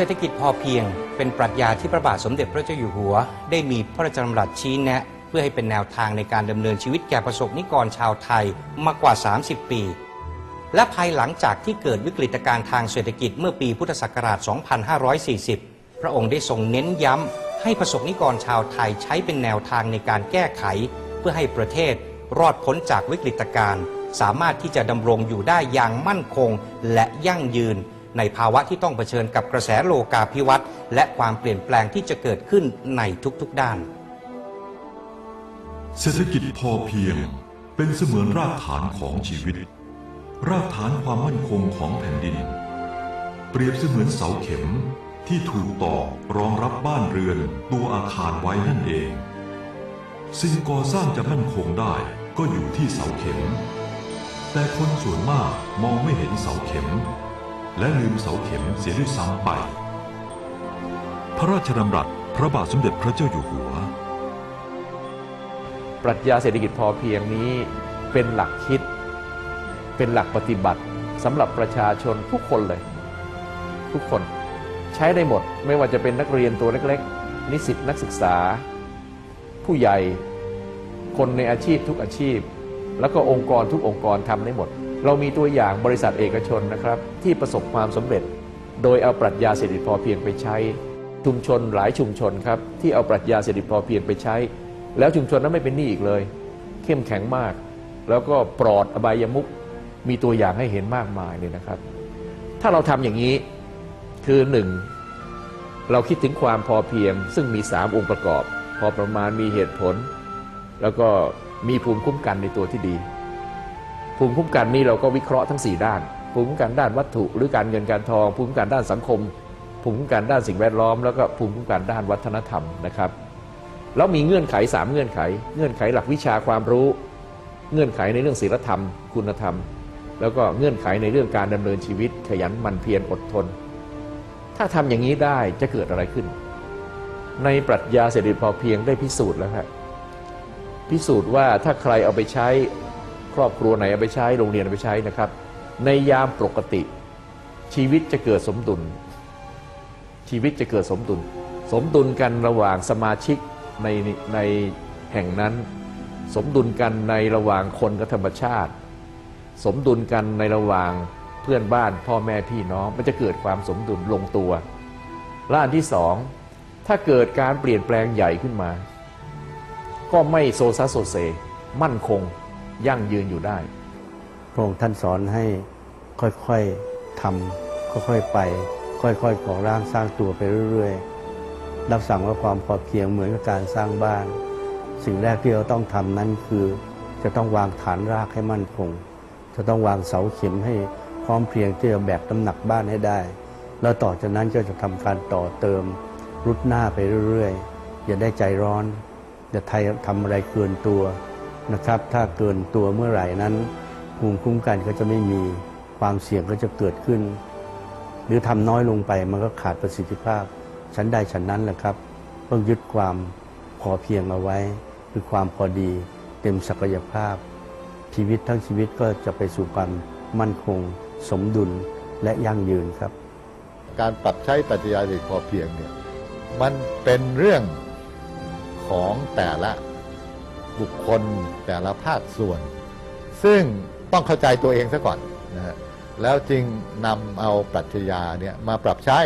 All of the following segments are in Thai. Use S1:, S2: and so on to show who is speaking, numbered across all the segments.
S1: เศรษฐกิจพอเพียง เป็นปรัชญาที่พระบาทสมเด็จพระเจ้าอยู่หัว ได้มีพระราชดำรัสชี้แนะ เพื่อให้เป็นแนวทางในการดำเนินชีวิตแก่ประสบนิกรชาวไทยมากว่า 30 ปี และภายหลังจากที่เกิดวิกฤตการณ์ทางเศรษฐกิจเมื่อปีพุทธศักราช 2540 พระองค์ได้ทรงเน้นย้ำให้ประสบนิกรชาวไทยใช้เป็นแนวทางในการแก้ไข เพื่อให้ประเทศรอดพ้นจากวิกฤตการณ์สามารถที่จะดำรงอยู่ได้อย่างมั่นคงและยั่งยืน ในภาวะที่ต้องเผชิญกับกระแสโลกาภิวัตน์และความเปลี่ยนแปลงที่จะเกิดขึ้นในทุกๆด้าน
S2: เศรษฐกิจพอเพียงเป็นเสมือนรากฐานของชีวิต รากฐานความมั่นคงของแผ่นดิน เปรียบเสมือนเสาเข็มที่ถูกตอกรองรับบ้านเรือนตัวอาคารไว้นั่นเอง สิ่งก่อสร้างจะมั่นคงได้ก็อยู่ที่เสาเข็ม แต่คนส่วนมากมองไม่เห็นเสาเข็ม และลืมเสาเข็มเสียด้วยซ้ำไป พระราชดำรัสพระบาทสมเด็จพระเจ้าอยู่หัว
S3: ปรัชญาเศรษฐกิจพอเพียงนี้เป็นหลักคิด เป็นหลักปฏิบัติสำหรับประชาชนทุกคนเลย ทุกคนใช้ได้หมดไม่ว่าจะเป็นนักเรียนตัวเล็ก ๆ นิสิตนักศึกษา ผู้ใหญ่คนในอาชีพทุกอาชีพ แล้วก็องค์กรทุกองค์กรทำได้หมด เรามีตัวอย่างบริษัทเอกชนนะครับที่ประสบความสำเร็จ โดยเอาปรัชญาเศรษฐกิจพอเพียงไปใช้ชุมชนหลายชุมชนครับที่เอาปรัชญาเศรษฐกิจพอเพียงไปใช้ แล้วชุมชนนั้นไม่เป็นหนี้อีกเลย เข้มแข็งมาก แล้วก็ปลอดอบายมุกมีตัวอย่างให้เห็นมากมายเลยนะครับ ถ้าเราทำอย่างนี้คือหนึ่งเราคิดถึงความพอเพียง ซึ่งมีสามองค์ประกอบ พอประมาณมีเหตุผล แล้วก็มีภูมิคุ้มกันในตัวที่ดี ภูมิคุ้มกันนี้เราก็วิเคราะห์ทั้ง 4 ด้าน ภูมิคุ้มกันด้านวัตถุ หรือการเงินการทอง ภูมิคุ้มกันด้านสังคม ภูมิคุ้มกันด้านสิ่งแวดล้อม แล้วก็ภูมิคุ้มกันด้านวัฒนธรรมนะครับแล้วมีเงื่อนไข 3 เงื่อนไข เงื่อนไขหลักวิชาความรู้ เงื่อนไขในเรื่องศีลธรรม คุณธรรม แล้วก็เงื่อนไขในเรื่องการดำเนินชีวิต ขยันหมั่นเพียรอดทน ถ้าทำอย่างนี้ได้จะเกิดอะไรขึ้น ในปรัชญาเศรษฐกิจพอเพียงได้พิสูจน์แล้วครับพิสูจน์ว่าถ้าใครเอาไปใช้ รอบครัวไหนเอาไปใช้โรงเรียนเอาไปใช้นะครับ ในยามปกติ ชีวิตจะเกิดสมดุล ชีวิตจะเกิดสมดุล สมดุลกันระหว่างสมาชิกในในแห่งนั้น สมดุลกันในระหว่างคนกับธรรมชาติ สมดุลกันในระหว่างเพื่อนบ้านพ่อแม่พี่น้องมันจะเกิดความสมดุลลงตัวละอันที่สองถ้าเกิดการเปลี่ยนแปลงใหญ่ขึ้นมา ก็ไม่โซซัสโซเซ มั่นคง ยั่งยืนอยู่ได้
S4: พระองค์ท่านสอนให้ค่อยๆทำค่อยๆไป ค่อยๆก่อร่างสร้างตัวไปเรื่อยๆ รับสั่งว่าความพอเพียงเหมือนกับการสร้างบ้าน สิ่งแรกที่เราต้องทำนั้นคือ จะต้องวางฐานรากให้มั่นคง จะต้องวางเสาเข็มให้พร้อมเพียงที่จะแบกน้ำหนักบ้านให้ได้ แล้วต่อจากนั้นก็จะทำการต่อเติมรุดหน้าไปเรื่อยๆ อย่าได้ใจร้อน อย่าไทยทำอะไรเกินตัว นะครับ ถ้าเกินตัวเมื่อไหร่นั้นภูมิคุ้มกันก็จะไม่มีความเสี่ยงก็จะเกิดขึ้น หรือทำน้อยลงไปมันก็ขาดประสิทธิภาพชั้นใดชั้นนั้นแหละครับต้องยึดความพอเพียงเอาไว้ คือความพอดีเต็มศักยภาพ ชีวิตทั้งชีวิตก็จะไปสู่ความมั่นคง สมดุลและยั่งยืนครับ
S5: การปรับใช้ปรัชญาเศรษฐกิจพอเพียงเนี่ยมันเป็นเรื่องของแต่ละ บุคคลแต่ละภาคส่วน ซึ่งต้องเข้าใจตัวเองซะก่อนนะฮะแล้วจึงนำเอาปรัชญาเนี่ยมาปรับใช้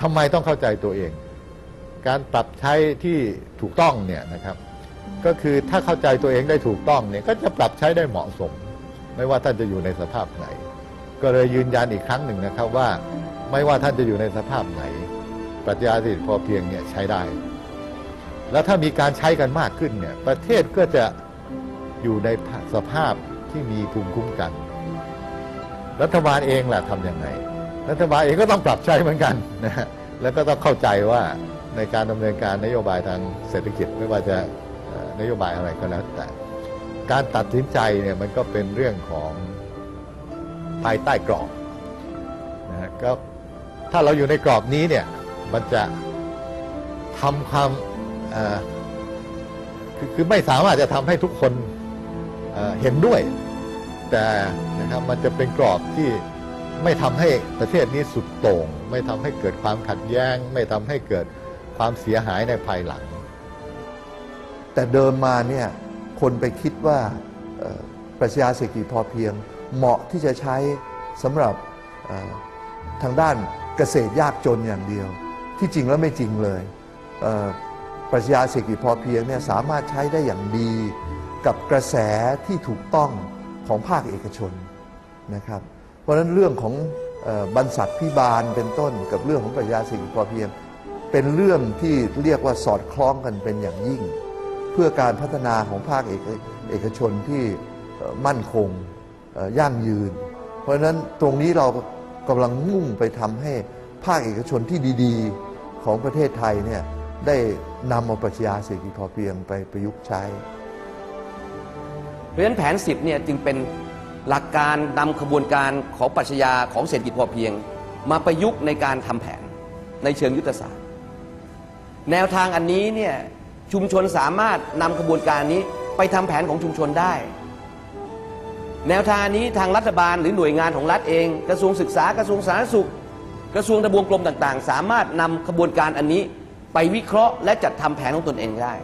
S5: ทำไมต้องเข้าใจตัวเอง การปรับใช้ที่ถูกต้องเนี่ยนะครับ ก็คือถ้าเข้าใจตัวเองได้ถูกต้องเนี่ยก็จะปรับใช้ได้เหมาะสม ไม่ว่าท่านจะอยู่ในสภาพไหน ก็เลยยืนยันอีกครั้งหนึ่งนะครับว่าไม่ว่าท่านจะอยู่ในสภาพไหน ปรัชญาเศรษฐกิจพอเพียงเนี่ยใช้ได้ แล้วถ้ามีการใช้กันมากขึ้นเนี่ยประเทศก็จะอยู่ในสภาพที่มีภูมิคุ้มกัน รัฐบาลเองล่ะทำยังไง รัฐบาลเองก็ต้องปรับใช้เหมือนกันนะฮะแล้วก็ต้องเข้าใจว่าในการดำเนินการนโยบายทางเศรษฐกิจไม่ว่าจะนโยบายอะไรก็แล้วแต่ การตัดสินใจเนี่ยมันก็เป็นเรื่องของภายใต้กรอบนะฮะก็ถ้าเราอยู่ในกรอบนี้เนี่ยมันจะทำความ คือคือไม่สามารถจะทำให้ทุกคนเเห็นด้วย แต่นะครับมันจะเป็นกรอบที่ไม่ทำให้ประเทศนี้สุดโต่ง ไม่ทำให้เกิดความขัดแย้ง ไม่ทำให้เกิดความเสียหายในภายหลัง
S6: แต่เดิมมาเนี่ยคนไปคิดว่าปรัชญาเศรษฐกิจพอเพียง เหมาะที่จะใช้สำหรับทางด้านเกษตรยากจนอย่างเดียว ที่จริงแล้วไม่จริงเลย ปรัชญาเศรษฐกิจพอเพียงเนี่ยสามารถใช้ได้อย่างดีกับกระแสที่ถูกต้องของภาคเอกชนนะครับ เพราะฉะนั้นเรื่องของบรรษัทพิบาลเป็นต้นกับเรื่องของปรัชญาเศรษฐกิจพอเพียง เป็นเรื่องที่เรียกว่าสอดคล้องกันเป็นอย่างยิ่ง เพื่อการพัฒนาของภาคเอกเอกชนที่มั่นคงยั่งยืน เพราะฉะนั้นตรงนี้เรากำลังมุ่งไปทำให้ภาคเอกชนที่ดี ๆ ของประเทศไทยเนี่ย ได้นำเอาปรัชญาเศรษฐกิจพอเพียงไปประยุกต์ใช้
S7: เพราะฉะนั้นแผน 10เนี่ยจึงเป็นหลักการนำขบวนการของปรัชญาของเศรษฐกิจพอเพียง มาประยุกต์ในการทำแผนในเชิงยุทธศาสตร์ แนวทางอันนี้เนี่ยชุมชนสามารถนำขบวนการนี้ไปทำแผนของชุมชนได้ แนวทางนี้ทางรัฐบาลหรือหน่วยงานของรัฐเอง กระทรวงศึกษากระทรวงสาธารณสุข กระทรวงทบวงกรมต่างๆ สามารถนำขบวนการอันนี้ ไปวิเคราะห์และจัดทำแผนของตนเองได้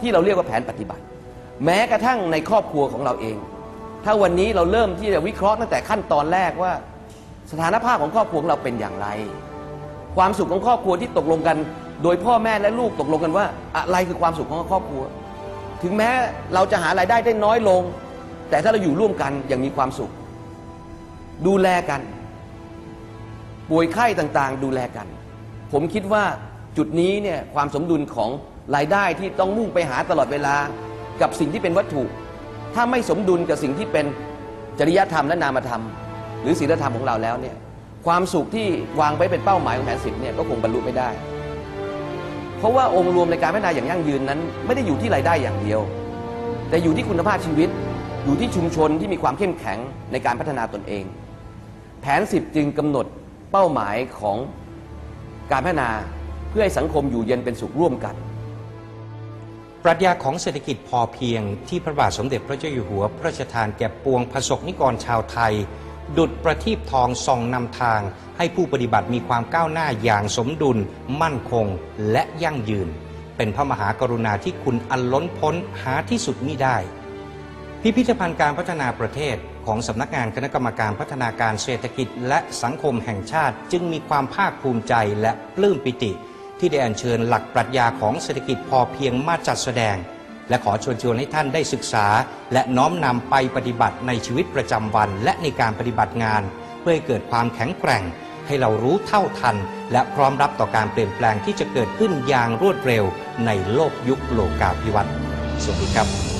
S7: ที่เราเรียกว่าแผนปฏิบัติ แม้กระทั่งในครอบครัวของเราเอง ถ้าวันนี้เราเริ่มที่จะวิเคราะห์ตั้งแต่ขั้นตอนแรกว่า สถานภาพของครอบครัวของเราเป็นอย่างไร ความสุขของครอบครัวที่ตกลงกัน โดยพ่อแม่และลูกตกลงกันว่า อะไรคือความสุขของครอบครัว ถึงแม้เราจะหารายได้ได้น้อยลง แต่ถ้าเราอยู่ร่วมกันอย่างมีความสุข ดูแลกันป่วยไข้ต่างๆ ดูแลกัน ผมคิดว่า จุดนี้เนี่ยความสมดุลของรายได้ที่ต้องมุ่งไปหาตลอดเวลากับสิ่งที่เป็นวัตถุ ถ้าไม่สมดุลกับสิ่งที่เป็นจริยธรรมและนามธรรม หรือศีลธรรมของเราแล้วเนี่ยความสุขที่วางไว้เป็นเป้าหมายของแผนสิบเนี่ยก็คงบรรลุไม่ได้ เพราะว่าองค์รวมในการพัฒนาอย่างยั่งยืนนั้น ไม่ได้อยู่ที่รายได้อย่างเดียว แต่อยู่ที่คุณภาพชีวิตอยู่ที่ชุมชนที่มีความเข้มแข็งในการพัฒนาตนเอง แผนสิบจึงกำหนดเป้าหมายของการพัฒนา เพื่อให้สังคมอยู่เย็นเป็นสุขร่วมกัน
S1: ปรัชญาของเศรษฐกิจพอเพียงที่พระบาทสมเด็จพระเจ้าอยู่หัว พระราชทานแก่ปวงประสบนิกรชาวไทย ดุดประทีปทองส่องนำทาง ให้ผู้ปฏิบัติมีความก้าวหน้าอย่างสมดุล มั่นคงและยั่งยืน เป็นพระมหากรุณาที่คุณอันล้นพ้นหาที่สุดมิได้ พิพิธภัณฑ์การพัฒนาประเทศของสำนักงานคณะกรรมการพัฒนาการเศรษฐกิจและสังคมแห่งชาติจึงมีความภาคภูมิใจและปลื้มปิติ ที่ได้อัญเชิญหลักปรัชญาของเศรษฐกิจพอเพียงมาจัดแสดง และขอชวนชวนให้ท่านได้ศึกษา และน้อมนำไปปฏิบัติในชีวิตประจำวัน และในการปฏิบัติงาน เพื่อให้เกิดความแข็งแกร่ง ให้เรารู้เท่าทัน และพร้อมรับต่อการเปลี่ยนแปลงที่จะเกิดขึ้นอย่างรวดเร็วในโลกยุคโลกาภิวัตน์สวัสดีครับ